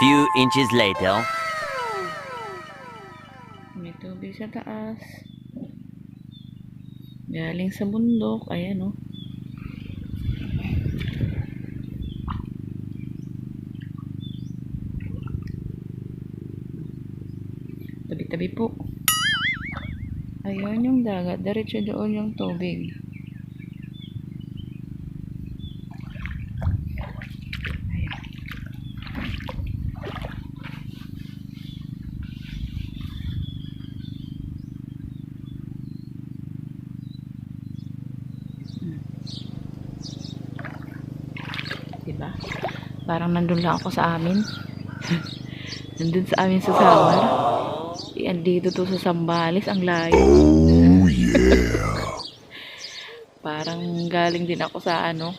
few inches later. May tubig sa taas. Galing sa bundok. Ayan, oh. Tabi-tabi po. Ayun yung dagat. Diretso doon yung tubig. Diba? Parang nandun lang ako sa amin. nandun sa amin sa Samar. Yan dito to sa Sambales, ang layo. Oh yeah. Parang galing din ako sa ano.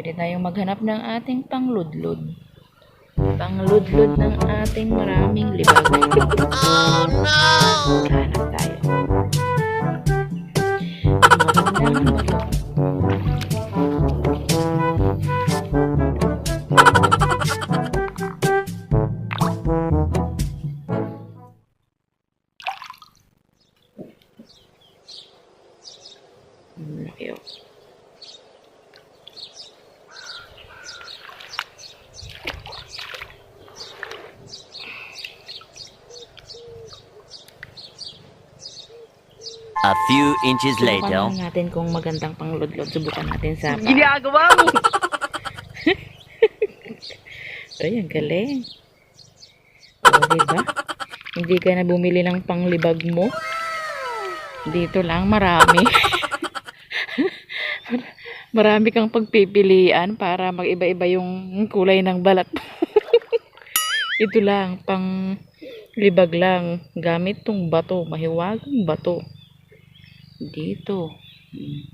Pwede tayong maghanap ng ating pangludlod. Pangludlod ng ating maraming libag. Oh no! Hanap tayo. Magandang laki oh. A few inches later. Subukan natin kung magandang pangludlod. Subukan natin sa pa. Ginagawa mo! Ay, ang galing. O, diba? Hindi ka na bumili ng panglibag mo. Dito lang, marami. marami kang pagpipilian para mag-iba-iba yung kulay ng balat. Ito lang, pang libag lang. Gamit tong bato, mahiwagang bato. Dito. Hmm.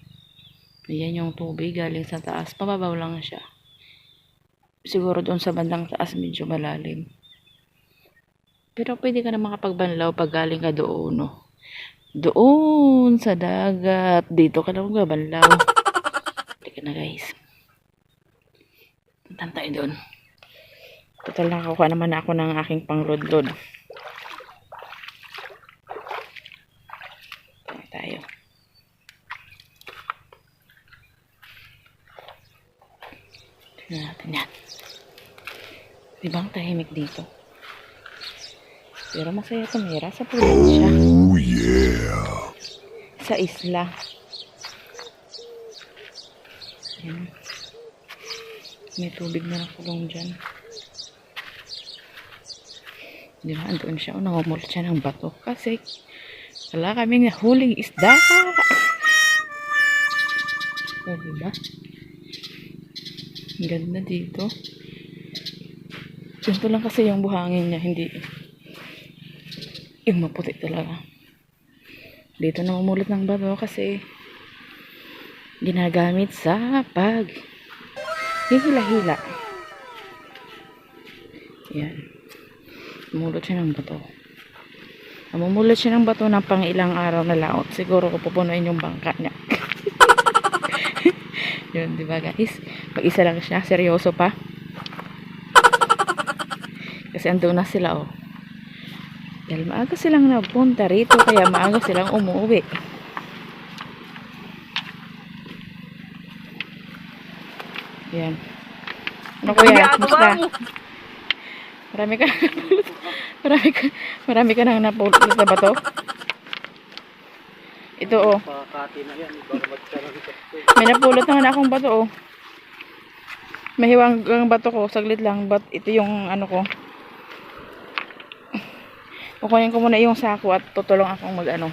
Ayan yung tubig galing sa taas. Pababaw lang siya siguro doon sa bandang taas medyo malalim. Pero pwede ka na makapagbanlaw pag galing ka doon, no? Doon sa dagat. Dito ka na magbabanlaw. Teka na guys. Puntan tayo doon. Total nakakuha naman ako ng aking panglodlod. Tayo tayo. Tignan natin yan. Diba ang tahimik dito? Pero masaya tumira sa probinsya. Oh yeah. Sa isla. Ayan. May tubig na nakulong dyan. Di ba? Andun siya. Nangumulot siya ng bato. Kasi wala kaming huling isda. O, di ba? Ang ganda dito. Ganito lang kasi yung buhangin niya. Hindi yung maputi talaga. Dito na umulot ng bato kasi ginagamit sa pag hihila-hila. Yan. Umulot siya ng bato. Namumulot siya ng bato ng pang ilang araw na laot. Siguro ko pupunuin yung bangka niya. Yun, di ba guys? Mag-isa lang siya. Seryoso pa. Kasi andun na sila, oh. Dahil maaga silang napunta rito, kaya maaga silang umuwi. Yan. Ano kuya? Ginagawa Musta? mo! Marami ka marami ka marami ka nang napulot sa bato. Ito oh. Pakati na yan, ibang magkaroon sa May napulot naman akong bato oh. Mahiwang ang bato ko, saglit lang. But ito yung ano ko. Kukunin ko muna yung sako at tutulong akong mag ano.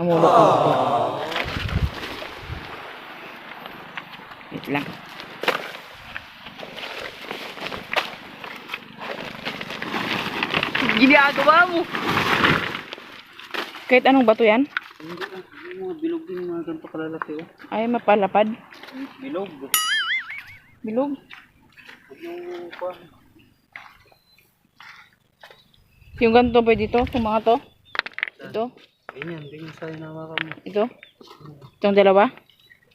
Amulot ng bato. Wait lang. Ginagawa mo! Kahit anong bato yan? Hindi yung mga bilog din mga ganito kalalaki oh. Ay, mapalapad. Bilog. Bilog. Yung pa. Yung ganito pwede ito? Yung mga to? Ito? Ganyan, ganyan sa inawakan mo. Ito? Itong dalawa?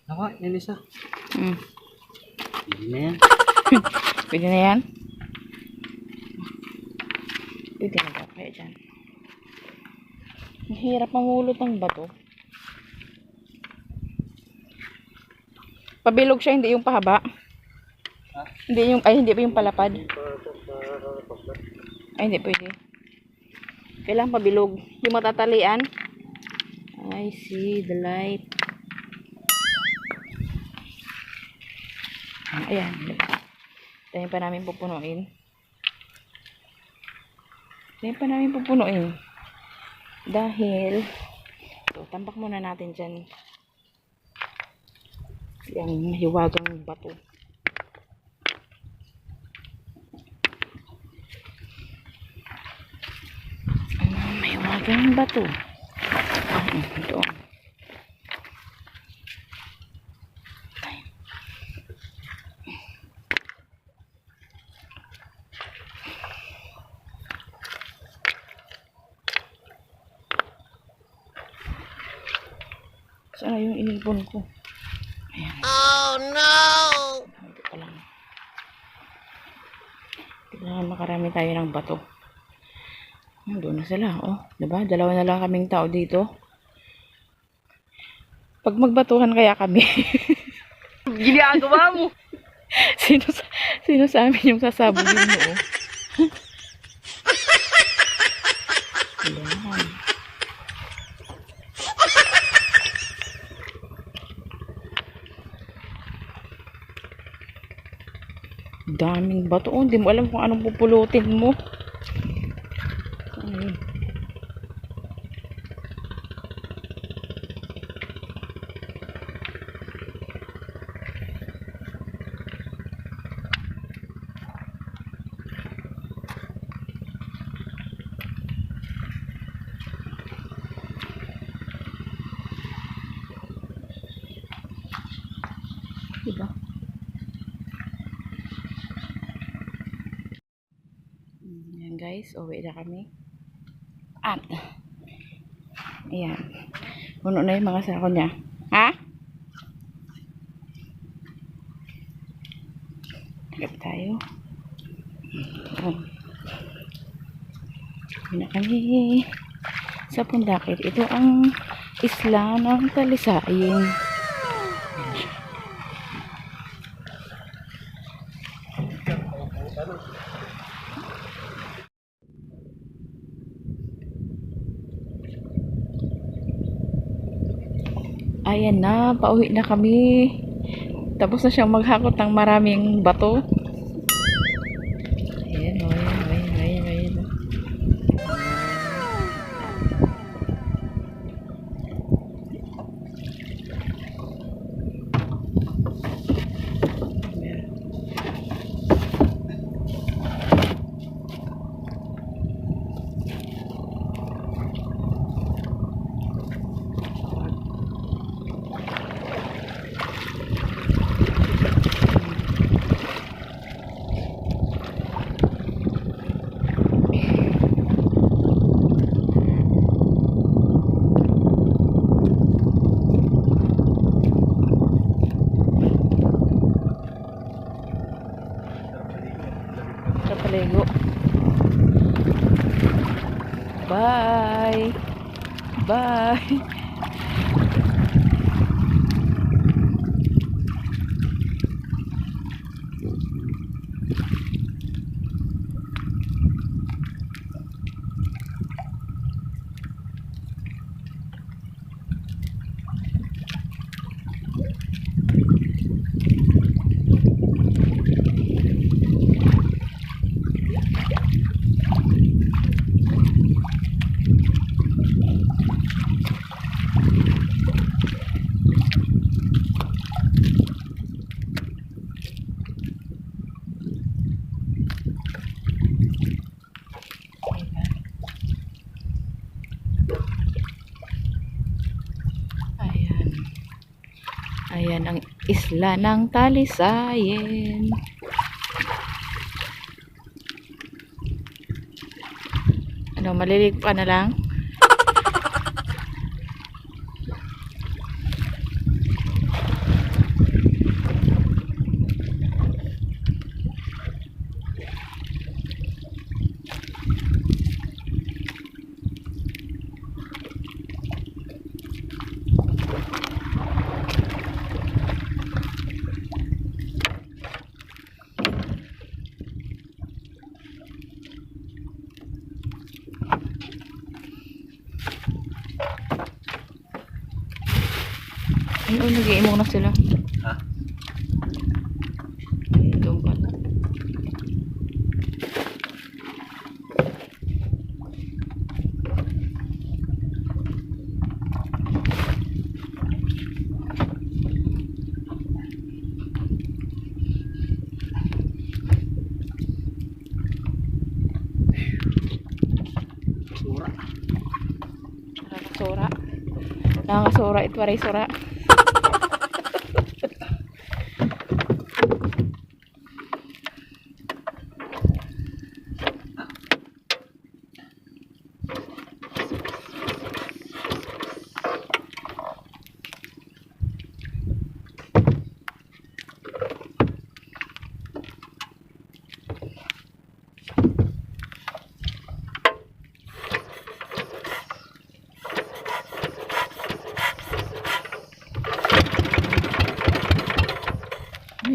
Ako, yan isa. Hmm. Hindi na yan. Pwede na yan? Pwede na ba kaya dyan? Mahirap mamulot ng bato. Pabilog siya, hindi yung pahaba. Hindi yung, ay hindi pa yung palapad. Ay hindi pwede. Kailangan pabilog. Yung matatalian. I see the light. Ah, Ayan. Dahil pa namin pupunuin. Dahil pa namin pupunuin. Dahil, ito, tampak muna natin dyan. Yung mahiwagang bato. Ang mahiwagang bato. Ah, Ito. Saan na yung inipon ko? Ayan. Oh no! Kailangan makarami tayo ng bato. Doon na sila, oh. Diba? Dalawa na lang kaming tao dito. Pag magbatuhan kaya kami, Ginagawa mo! sino sa, sino sa amin yung sasabugin mo, oh? Ayan. Daming bato. Oh, hindi mo alam kung anong pupulutin mo. Ay. Diba? Ayan guys, uwi na kami. At, ayan. Puno na yung mga sako niya. Ha? Tagap tayo. Ayan. Uwi na kami sa Pundakit. Ito ang isla ng Talisayin. Ayan na, pauwi na kami. Tapos na siyang maghakot ng maraming bato. Isla ng Talisayen. Ano, malilig pa na lang? Ay, oh, nag-iimong na sila. Ha? Doon pala. Sura. Nakakasura. Ito aray sura.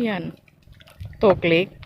Ayan. To click.